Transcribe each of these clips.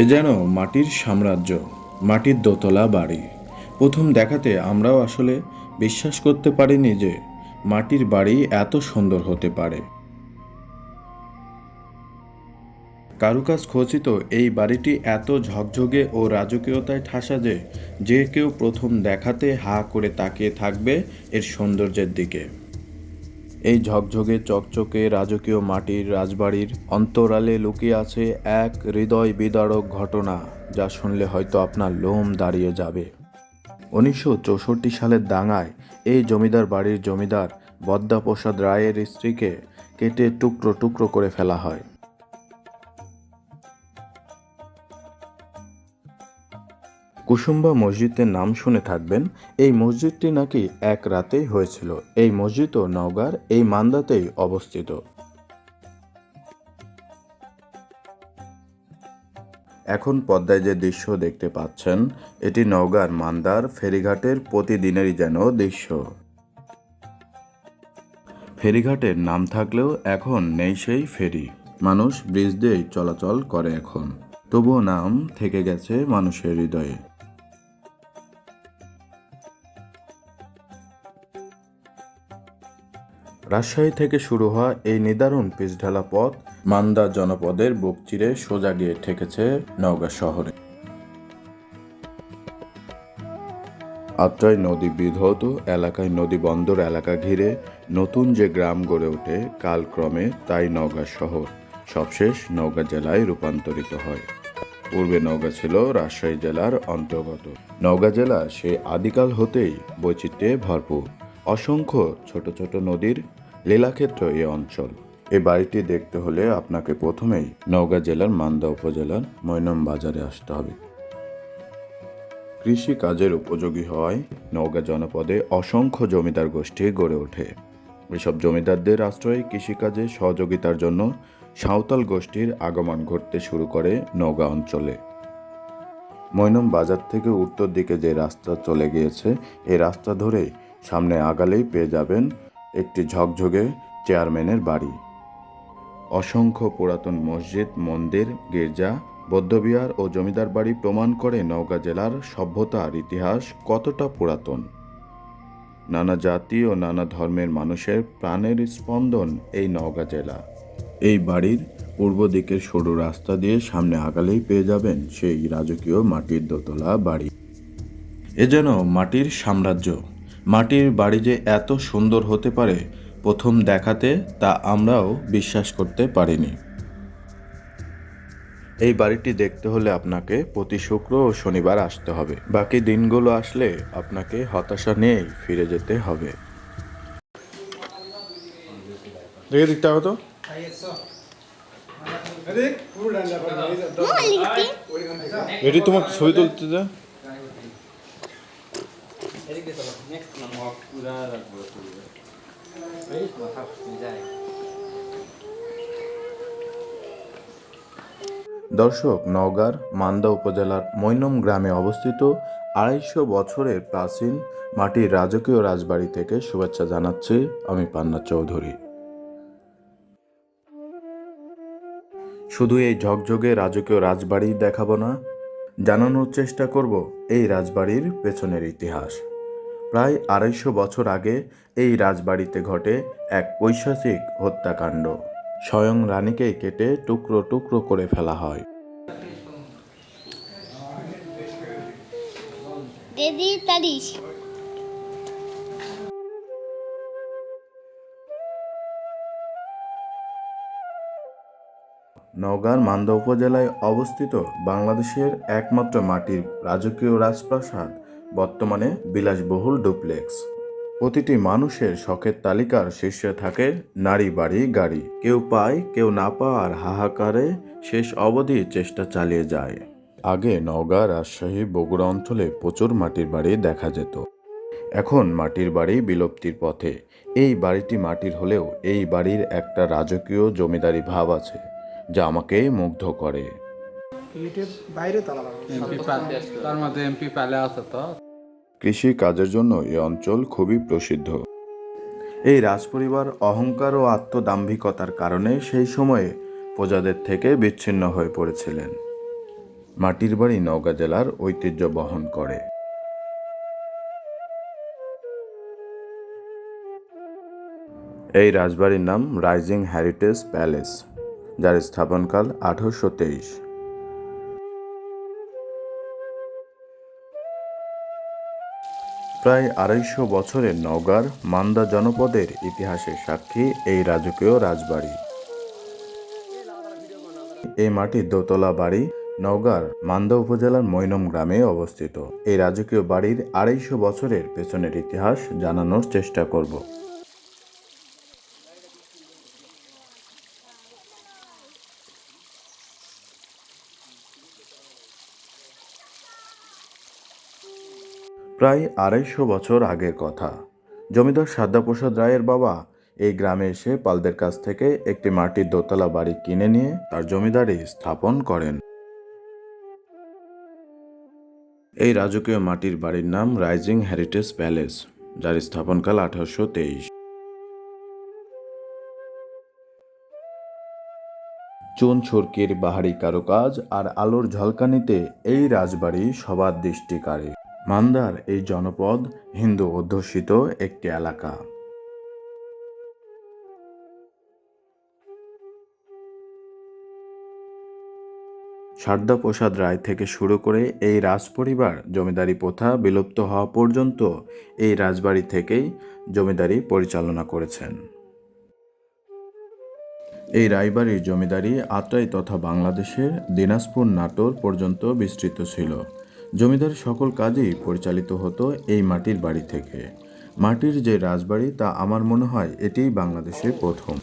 এ যেন মাটির সাম্রাজ্য, মাটির দোতলা বাড়ি। প্রথম দেখাতে আমরাও আসলে বিশ্বাস করতে পারিনি যে মাটির বাড়ি এত সুন্দর হতে পারে। কারুকাজ খচিত এই বাড়িটি এত ঝকঝকে ও রাজকীয়তায় ঠাসা যে যে কেউ প্রথম দেখাতে হা করে তাকিয়ে থাকবে এর সৌন্দর্যের দিকে। এই ঝকঝকে, চকচকে রাজকীয় মাটির রাজবাড়ির অন্তরালে লুকিয়ে আছে এক হৃদয় বিদারক ঘটনা, যা শুনলে হয়তো আপনার লোম দাঁড়িয়ে যাবে। উনিশশো চৌষট্টি সালের দাঙ্গায় এই জমিদার বাড়ির জমিদার বদ্যাপ্রসাদ রায়ের স্ত্রীকে কেটে টুকরো টুকরো করে ফেলা হয়। কুসুম্বা মসজিদের নাম শুনে থাকবেন, এই মসজিদটি নাকি এক রাতেই হয়েছিল। এই মসজিদও নওগাঁর, এই মান্দাতেই অবস্থিত। এখন পদ্মায় যে দৃশ্য দেখতে পাচ্ছেন, এটি নওগাঁর মান্দার ফেরিঘাটের প্রতিদিনেরই যেন দৃশ্য। ফেরিঘাটের নাম থাকলেও এখন নেই সেই ফেরি। মানুষ ব্রিজ দিয়েই চলাচল করে এখন। তবুও নাম থেকে গেছে মানুষের হৃদয়ে। রাজশাহী থেকে শুরু হওয়া এই নিদারুণ পিচঢালা পথ। মান্দা জনপদের বুক চিরে সোজা গিয়ে ঠেকেছে নওগাঁ শহরে। আত্রাই নদী বিধৌত, এলাকায় নদী বন্দর, এলাকা ঘিরে নতুন যে গ্রাম গড়ে ওঠে কালক্রমে তাই নওগাঁ শহর। সবশেষ নওগাঁ জেলায় রূপান্তরিত হয়। পূর্বে নওগাঁ ছিল রাজশাহী জেলার অন্তর্গত। নওগাঁ জেলা সে আদিকাল হতেই বৈচিত্র্যে ভরপুর। অসংখ্য ছোট ছোট নদীর লীলাক্ষেত্র এই অঞ্চল। এই বাড়িটি দেখতে হলে আপনাকে প্রথমেই নওগাঁ জেলার মান্দা উপজেলার মৈনম বাজারে আসতে হবে। কৃষি কাজের উপযোগী হওয়ায় নওগাঁ জনপদে অসংখ্য জমিদার গোষ্ঠী গড়ে ওঠে। এসব জমিদারদের আশ্রয়ে কৃষিকাজে সহযোগিতার জন্য সাঁওতাল গোষ্ঠীর আগমন ঘটতে শুরু করে নওগাঁ অঞ্চলে। মৈনম বাজার থেকে উত্তর দিকে যে রাস্তা চলে গিয়েছে এই রাস্তা ধরে সামনে আগালেই পেয়ে যাবেন একটি ঝকঝকে চেয়ারম্যানের বাড়ি। অসংখ্য পুরাতন মসজিদ, মন্দির, গির্জা, বৌদ্ধবিহার ও জমিদার বাড়ি প্রমাণ করে নওগাঁ জেলার সভ্যতার ইতিহাস কতটা পুরাতন। নানা জাতি ও নানা ধর্মের মানুষের প্রাণের স্পন্দন এই নওগাঁ জেলা। এই বাড়ির পূর্ব দিকের সরু রাস্তা দিয়ে সামনে আগালেই পেয়ে যাবেন সেই রাজকীয় মাটির দোতলা বাড়ি। এ যেন মাটির সাম্রাজ্য। মাটির বাড়ি যে এত সুন্দর হতে পারে প্রথম দেখাতে তা আমরাও বিশ্বাস করতে পারিনি। এই বাড়িটি দেখতে হলে আপনাকে প্রতি শুক্র ও শনিবার আসতে হবে। বাকি দিনগুলো আসলে আপনাকে হতাশা নিয়েই ফিরে যেতে হবে। দেখে দিকটা হতো? এটি তোমার ছবি তুলতে দর্শক, নওগাঁর মান্দা উপজেলার মৈনম গ্রামে অবস্থিত আড়াইশো বছরের প্রাচীন মাটির রাজকীয় রাজবাড়ি থেকে শুভেচ্ছা জানাচ্ছি আমি পান্না চৌধুরী। শুধু এই ঝকঝকে রাজকীয় রাজবাড়ি দেখাবো না, জানানোর চেষ্টা করব এই রাজবাড়ির পেছনের ইতিহাস। প্রায় আড়াইশো বছর আগে এই রাজবাড়িতে ঘটে এক পৈশাচিক হত্যাকাণ্ড। স্বয়ং রানীকেই কেটে টুকরো টুকরো করে ফেলা হয়। নওগাঁর মান্দা উপজেলায় অবস্থিত বাংলাদেশের একমাত্র মাটির রাজকীয় রাজপ্রাসাদ বর্তমানে বিলাসবহুল ডুপ্লেক্স। প্রতিটি মানুষের শখের তালিকার শীর্ষে থাকে নারী বাড়ি গাড়ি। কেউ পায়, কেউ না পাওয়ার হাহাকারে শেষ অবধি চেষ্টা চালিয়ে যায়। আগে নওগাঁ, রাজশাহী, বগুড়া অঞ্চলে প্রচুর মাটির বাড়ি দেখা যেত। এখন মাটির বাড়ি বিলুপ্তির পথে। এই বাড়িটি মাটির হলেও এই বাড়ির একটা রাজকীয় জমিদারি ভাব আছে, যা আমাকে মুগ্ধ করে। বাইরে তার মধ্যে এমপি আছে তো। কৃষি কাজের জন্য এই অঞ্চল খুবই প্রসিদ্ধ। এই রাজপরিবার অহংকার ও আত্মদাম্ভিকতার কারণে সেই সময়ে প্রজাদের থেকে বিচ্ছিন্ন হয়ে পড়েছিলেন। মাটির বাড়ি নওগাঁ জেলার ঐতিহ্য বহন করে। এই রাজবাড়ির নাম রাইজিং হ্যারিটেজ প্যালেস, যার স্থাপনকাল আঠারোশো তেইশ। প্রায় আড়াইশো বছরের নওগাঁর মান্দা জনপদের ইতিহাসের সাক্ষী এই রাজকীয় রাজবাড়ি। এই মাটির দোতলা বাড়ি নওগাঁর মান্দা উপজেলার মৈনম গ্রামে অবস্থিত। এই রাজকীয় বাড়ির আড়াইশো বছরের পেছনের ইতিহাস জানানোর চেষ্টা করব। প্রায় আড়াইশো বছর আগের কথা। জমিদার সাদ্দাপ্রসাদ রায়ের বাবা এই গ্রামে এসে পালদের কাছ থেকে একটি মাটির দোতলা বাড়ি কিনে নিয়ে তার জমিদারি স্থাপন করেন। এই রাজকীয় মাটির বাড়ির নাম রাইজিং হেরিটেজ প্যালেস, যার স্থাপনকাল আঠারোশো তেইশ। চুন ছুরকির বাহারি কারুকাজ আর আলোর ঝলকানিতে এই রাজবাড়ি সবার দৃষ্টি কাড়ে মান্দার এই জনপদ হিন্দু অধ্যুষিত একটি এলাকা। সারদা প্রসাদ রায় থেকে শুরু করে এই রাজপরিবার জমিদারি প্রথা বিলুপ্ত হওয়া পর্যন্ত এই রাজবাড়ি থেকেই জমিদারি পরিচালনা করেছেন। এই রায়বাড়ির জমিদারি আত্রাই তথা বাংলাদেশের দিনাজপুর নাটোর পর্যন্ত বিস্তৃত ছিল। জমিদার সকল কাজেই পরিচালিত হতো এই মাটির বাড়ি থেকে। মাটির যে রাজবাড়ি, তা আমার মনে হয় এটিই বাংলাদেশে প্রথম।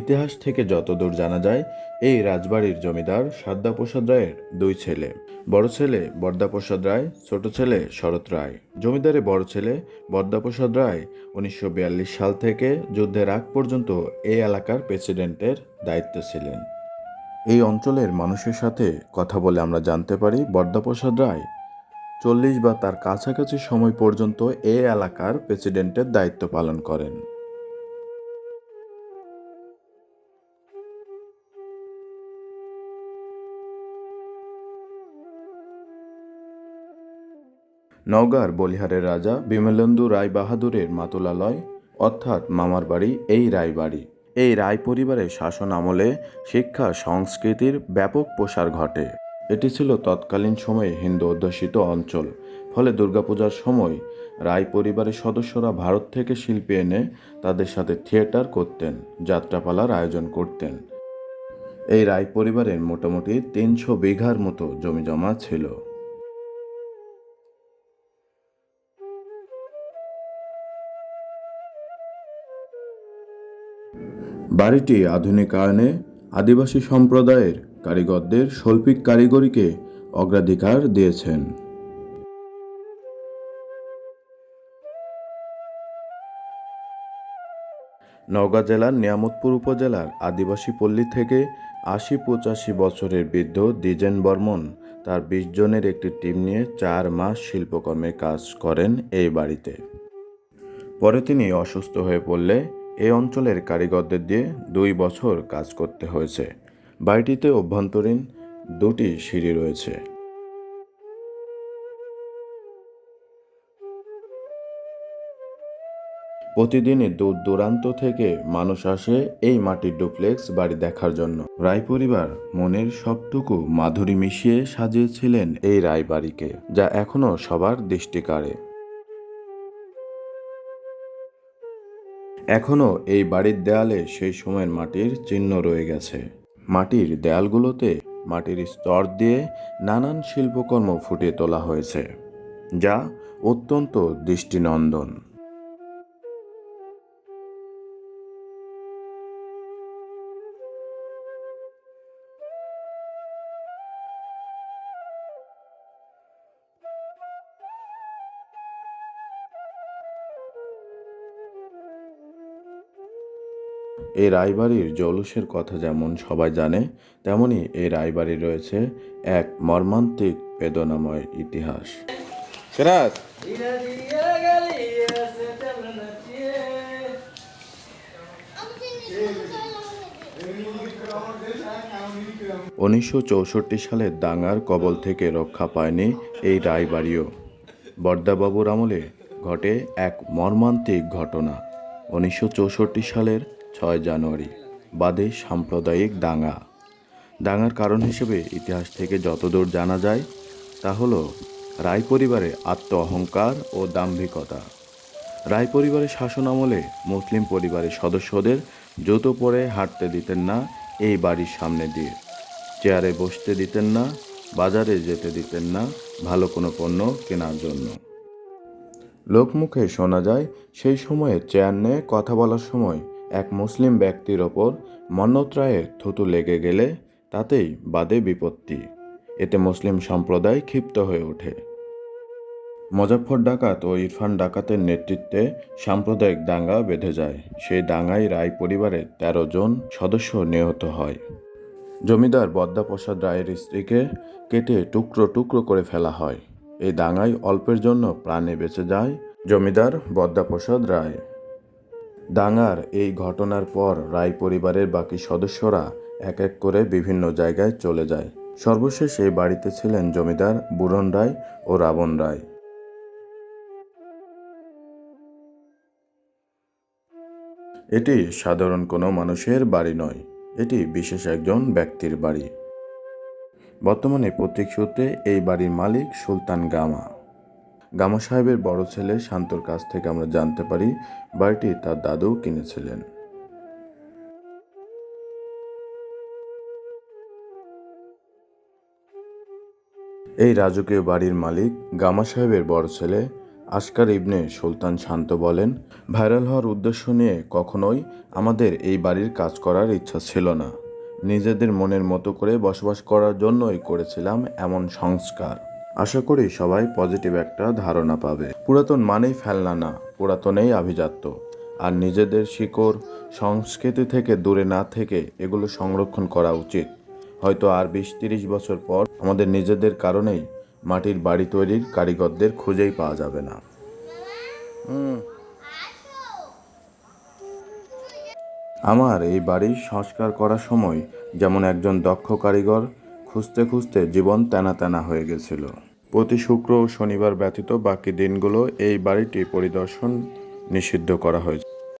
ইতিহাস থেকে যতদূর জানা যায়, এই রাজবাড়ির জমিদার সাদ্দাপ্রসাদ রায়ের দুই ছেলে। বড় ছেলে বরদাপ্রসাদ রায়, ছোট ছেলে শরৎ রায়। জমিদারে বড় ছেলে বরদাপ্রসাদ রায় উনিশশো বিয়াল্লিশ সাল থেকে যুদ্ধের আগ পর্যন্ত এই এলাকার প্রেসিডেন্টের দায়িত্ব ছিলেন। এই অঞ্চলের মানুষের সাথে কথা বলে আমরা জানতে পারি বরদাপ্রসাদ রায় চল্লিশ বা তার কাছাকাছি সময় পর্যন্ত এই এলাকার প্রেসিডেন্টের দায়িত্ব পালন করেন। নওগাঁর বলিহারের রাজা বিমলেন্দু রায় বাহাদুরের মাতুলালয়, অর্থাৎ মামার বাড়ি, এই রায়বাড়ি। এই রায় পরিবারের শাসন আমলে শিক্ষা, সংস্কৃতির ব্যাপক প্রসার ঘটে। এটি ছিল তৎকালীন সময়ে হিন্দু অধ্যুষিত অঞ্চল। ফলে দুর্গাপূজার সময় রায় পরিবারের সদস্যরা ভারত থেকে শিল্পী এনে তাদের সাথে থিয়েটার করতেন, যাত্রাপালার আয়োজন করতেন। এই রায় পরিবারের মোটামুটি তিনশো বিঘার মতো জমিজমা ছিল। বাড়িটি আধুনিকায়নে আদিবাসী সম্প্রদায়ের কারিগরদের শৈল্পিক কারিগরিকে অগ্রাধিকার দিয়েছেন। নওগাঁ জেলার নিয়ামতপুর উপজেলার আদিবাসী পল্লী থেকে আশি পঁচাশি বছরের বৃদ্ধ দ্বিজেন বর্মন তার বিশ জনের একটি টিম নিয়ে চার মাস শিল্পকর্মে কাজ করেন এই বাড়িতে। পরে তিনি অসুস্থ হয়ে পড়লে এই অঞ্চলের কারিগরদের দিয়ে দুই বছর কাজ করতে হয়েছে। বাড়িটিতে অভ্যন্তরীণ দুটি সিঁড়ি রয়েছে। প্রতিদিনই দূর দূরান্ত থেকে মানুষ আসে এই মাটির ডুপ্লেক্স বাড়ি দেখার জন্য। রায় পরিবার মনের সবটুকু মাধুরী মিশিয়ে সাজিয়েছিলেন এই রায় বাড়িকে, যা এখনও সবার দৃষ্টি এখনও এই বাড়ির দেয়ালে সেই সময়ের মাটির চিহ্ন রয়ে গেছে। মাটির দেয়ালগুলোতে মাটির স্তর দিয়ে নানান শিল্পকর্ম ফুটিয়ে তোলা হয়েছে, যা অত্যন্ত দৃষ্টিনন্দন। এই রায়বাড়ির জৌলুসের কথা যেমন সবাই জানে তেমনি এই রায়বাড়ি রয়েছে এক মর্মান্তিক বেদনাময় ইতিহাস। কেরাত উনিশশো চৌষট্টি সালের দাঙ্গার কবল থেকে রক্ষা পায়নি এই রায়বাড়িও। বর্দাবাবুর আমলে ঘটে এক মর্মান্তিক ঘটনা। উনিশশো চৌষট্টি সালের ছয় জানুয়ারি, বাদে সাম্প্রদায়িক দাঙ্গা। দাঙ্গার কারণ হিসেবে ইতিহাস থেকে যতদূর জানা যায়, তা হলো রায় পরিবারে আত্ম অহংকার ও দাম্ভিকতা। রায় পরিবারের শাসন আমলে মুসলিম পরিবারের সদস্যদের জুতো পরে হাঁটতে দিতেন না এই বাড়ির সামনে দিয়ে। চেয়ারে বসতে দিতেন না, বাজারে যেতে দিতেন না, ভালো কোনো পণ্য কেনার জন্য। লোকমুখে শোনা যায়, সেই সময়ে চেয়ার নিয়ে কথা বলার সময় এক মুসলিম ব্যক্তির ওপর মন্নত্রায়ের থুতু লেগে গেলে তাতেই বাদে বিপত্তি। এতে মুসলিম সম্প্রদায় ক্ষিপ্ত হয়ে ওঠে। মজাফর ডাকাত ও ইরফান ডাকাতের নেতৃত্বে সাম্প্রদায়িক দাঙ্গা বেঁধে যায়। সেই দাঙ্গায় রায় পরিবারের তেরো জন সদস্য নিহত হয়। জমিদার বদ্দাপ্রসাদ রায়ের স্ত্রীকে কেটে টুকরো টুকরো করে ফেলা হয়। এই দাঙ্গায় অল্পের জন্য প্রাণে বেঁচে যায় জমিদার বদ্দাপ্রসাদ রায়। দাঙ্গার এই ঘটনার পর রায় পরিবারের বাকি সদস্যরা এক এক করে বিভিন্ন জায়গায় চলে যায়। সর্বশেষ এই বাড়িতে ছিলেন জমিদার বুরন রায় ও রাবণ রায়। এটি সাধারণ কোনো মানুষের বাড়ি নয়, এটি বিশেষ একজন ব্যক্তির বাড়ি। বর্তমানে প্রতীক সূত্রে এই বাড়ির মালিক সুলতান গামা। গামা সাহেবের বড় ছেলে শান্তর কাছ থেকে আমরা জানতে পারি বাড়িটি তার দাদু কিনেছিলেন। এই রাজকীয় বাড়ির মালিক গামা সাহেবের বড় ছেলে আসকার ইবনে সুলতান শান্ত বলেন, ভাইরাল হওয়ার উদ্দেশ্য নিয়ে কখনোই আমাদের এই বাড়ির কাজ করার ইচ্ছা ছিল না। নিজেদের মনের মতো করে বসবাস করার জন্যই করেছিলাম এমন সংস্কার। আশা করি সবাই পজিটিভ একটা ধারণা পাবে। পুরাতন মানেই ফেলনা না, পুরাতনেই আভিজাত্য। আর নিজেদের শিকড়, সংস্কৃতি থেকে দূরে না থেকে এগুলো সংরক্ষণ করা উচিত। হয়তো আর বিশ তিরিশ বছর পর আমাদের নিজেদের কারণেই মাটির বাড়ি তৈরির কারিগরদের খুঁজেই পাওয়া যাবে না। আমার এই বাড়ির সংস্কার করার সময় যেমন একজন দক্ষ কারিগর খুঁজতে খুঁজতে জীবন তেনা তেনা হয়ে গেছিল। প্রতি শুক্র ও শনিবার ব্যতীত বাকি দিনগুলো এই বাড়িটি পরিদর্শন নিষিদ্ধ করা হয়েছে